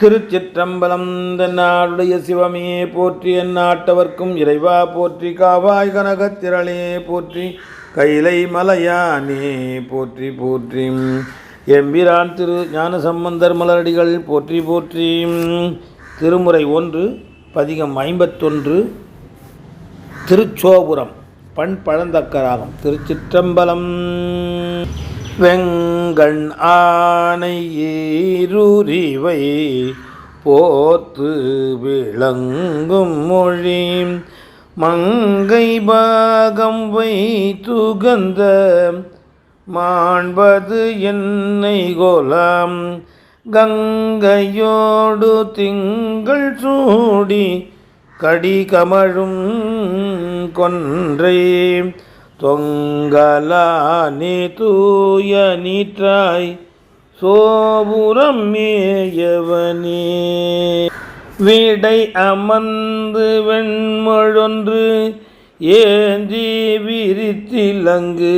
திருச்சிற்றம்பலம் நாடுடைய சிவமே போற்றி என் நாட்டவர்க்கும் இறைவா போற்றி காவாய் கனகத்திரளே போற்றி கைலை மலையானே போற்றி போற்றி. எம்பிரான் திரு ஞானசம்பந்தர் மலரடிகள் போற்றி போற்றி. திருமுறை ஒன்று பதிகம் ஐம்பத்தொன்று திருச்சோபுரம் பண் பழந்தக்கராகும் திருச்சிற்றம்பலம். வெங்கண் ஆனை ஈருரிவை போத்து விளங்கும் மொழி. மங்கை பாகம் வைத்துகந்த மாண்பது என்னை கோலாம். கங்கையோடு திங்கள் சூடி கடிகமழும் கொன்றே. தொங்கலானி தூய நீற்றாய் சோபுரம் மேயவனே வீடை அமர்ந்து வெண்மொழொன்று ஏந்தி விரித்திலங்கு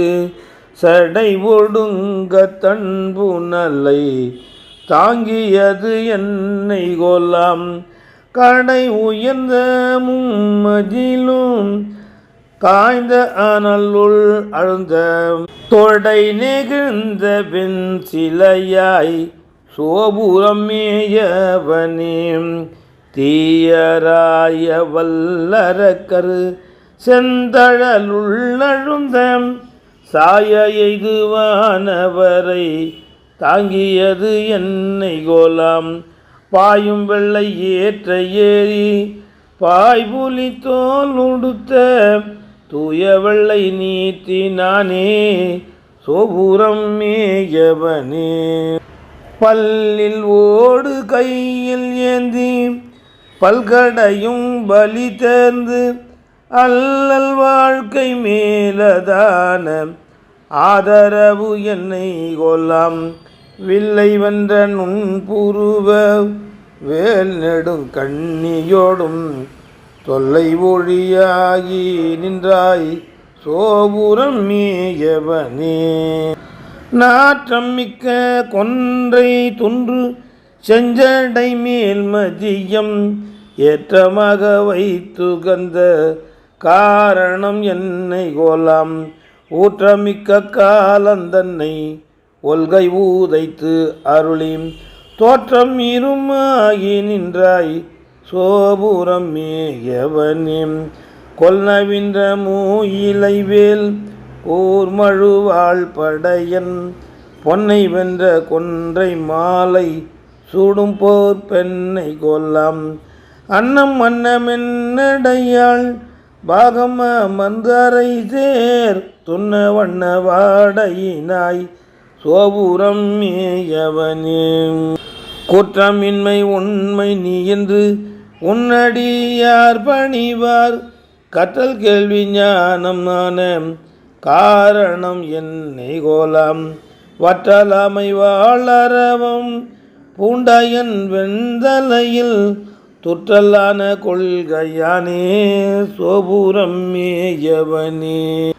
சடை ஒடுங்க தன்புணலை தாங்கியது என்னை கொல்லாம். கடை உயர்ந்த மும்மதிலும் காய்ந்த அனலுள் அழுந்த தொடை நெகிழ்ந்த பின் சிலையாய் சோபுரம் மேயவனே. தீயராய வல்லரக்கரு செந்தழலுள்ளழுந்த சாய எய்துவானவரை தாங்கியது என்னை கோலாம். பாயும் வெள்ளை ஏற்ற ஏறி பாய்புலி தோல் உடுத்த தூய வெள்ளை நீத்தி நானே சோபுரம் மேயவனே. பல்லில் ஓடு கையில் ஏந்தி பல்கடையும் பலி தேர்ந்து அல்லல் வாழ்க்கை மேலதான ஆதரவு என்னை கொல்லாம். வில்லை வென்ற நுண் புருவ வேல் நெடும் கண்ணியோடும் தொல்லை ஒழியாகி நின்றாய் சோபுரம் மேயவனே. நாற்றம் மிக்க கொன்றை துன்று செஞ்சடை மேல் மதியம் ஏற்றமாக வைத்து கந்த காரணம் என்னை கோலாம். ஊற்றமிக்க காலந்தன்னை ஒல்கை ஊதைத்து அருளி. தோற்றம் இருமாகி நின்றாய் சோபுரம் மேயவனே கொல்லவின்ற மூயிலைவேல் கூர்மழுவாள் படையன் பொன்னை வென்ற கொன்றை மாலை சூடும் போர் பெண்ணை கொல்லாம். அன்னம் அன்னமென்னடையாள் பாகம மந்தரை சேர் துண்ண வண்ண வாடையினாய். சோபுரம் மேயவனே குற்றமின்மை உண்மை நீ என்று உன்னடியார் பணிவார். கற்றல் கேள்வி ஞானம் நானே காரணம் என்னை கோலாம். வற்றலாமை வாழறவும் பூண்டாயன் வெண்தலையில் துற்றலான கொள்கையானே. சோபுரம் மேயவனே.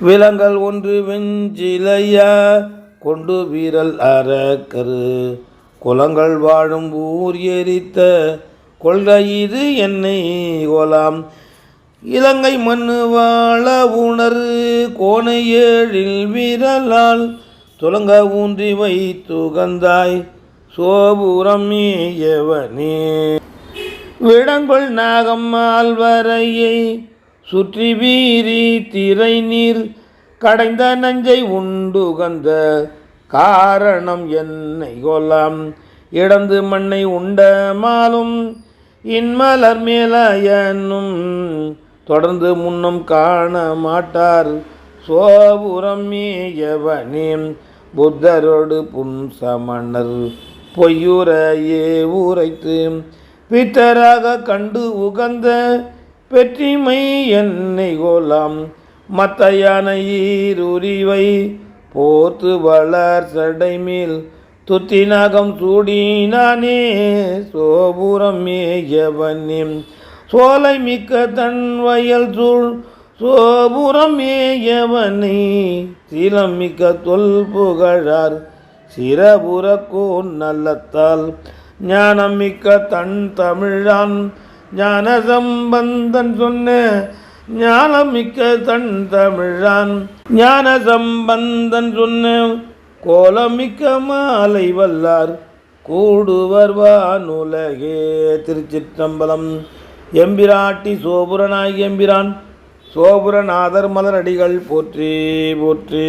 விலங்கல் ஒன்று வெஞ்சிலையா. கொண்டு வீரல் அறக்கரு. குலங்கள் வாழும் ஊர் எரித்த கொள்கை இது என்னை கோலாம் இலங்கை மண்ணு வாழ உணரு கோணை ஏழில் விரலால் துலங்க ஊன்றி வைத்துகந்தாய் சோபுரம் ஏவனே விடங்கொள் நாகம் ஆல்வரையை சுற்றி வீரி திரை நீர் கடைந்த நஞ்சை உண்டுகந்த காரணம் என்னை கொல்லாம் இடந்து மண்ணை உண்ட மாலும் இன்மலர் மேலயனும் தொடர்ந்து முன்னும் காண மாட்டார். சோபுரம் மேயவனே புத்தரோடு புன்சமணர் பொய்யுரையே உரைத்து பித்தராக கண்டு உகந்த பெற்றிமை என்னை கோலாம். மத்தையான ஈருரிவை போர்த்து வளர் சடைமேல் மேல் துத்தினாகம் சூடினானே சோபுரம் மேயவனே சோலை மிக்க தன் வயல் சூழ் சோபுரம் மேயவனை சீலம் மிக்க தொல் புகழார் சிறபுற கோன் நல்லத்தால். ஞானம் மிக்க தன் தமிழான் ஞான சம்பந்தன் சொன்ன ஞானம் மிக்க தன் தமிழான். ஞான சம்பந்தன் சொன்ன கோலமிக்க மாலை வல்லார் கூடுவர் வானுலகே. திருச்சிற்றம்பலம். எம்பிராட்டி சோபுரனாய் எம்பிரான். சோபுரநாதர் மலரடிகள் போற்றி போற்றி.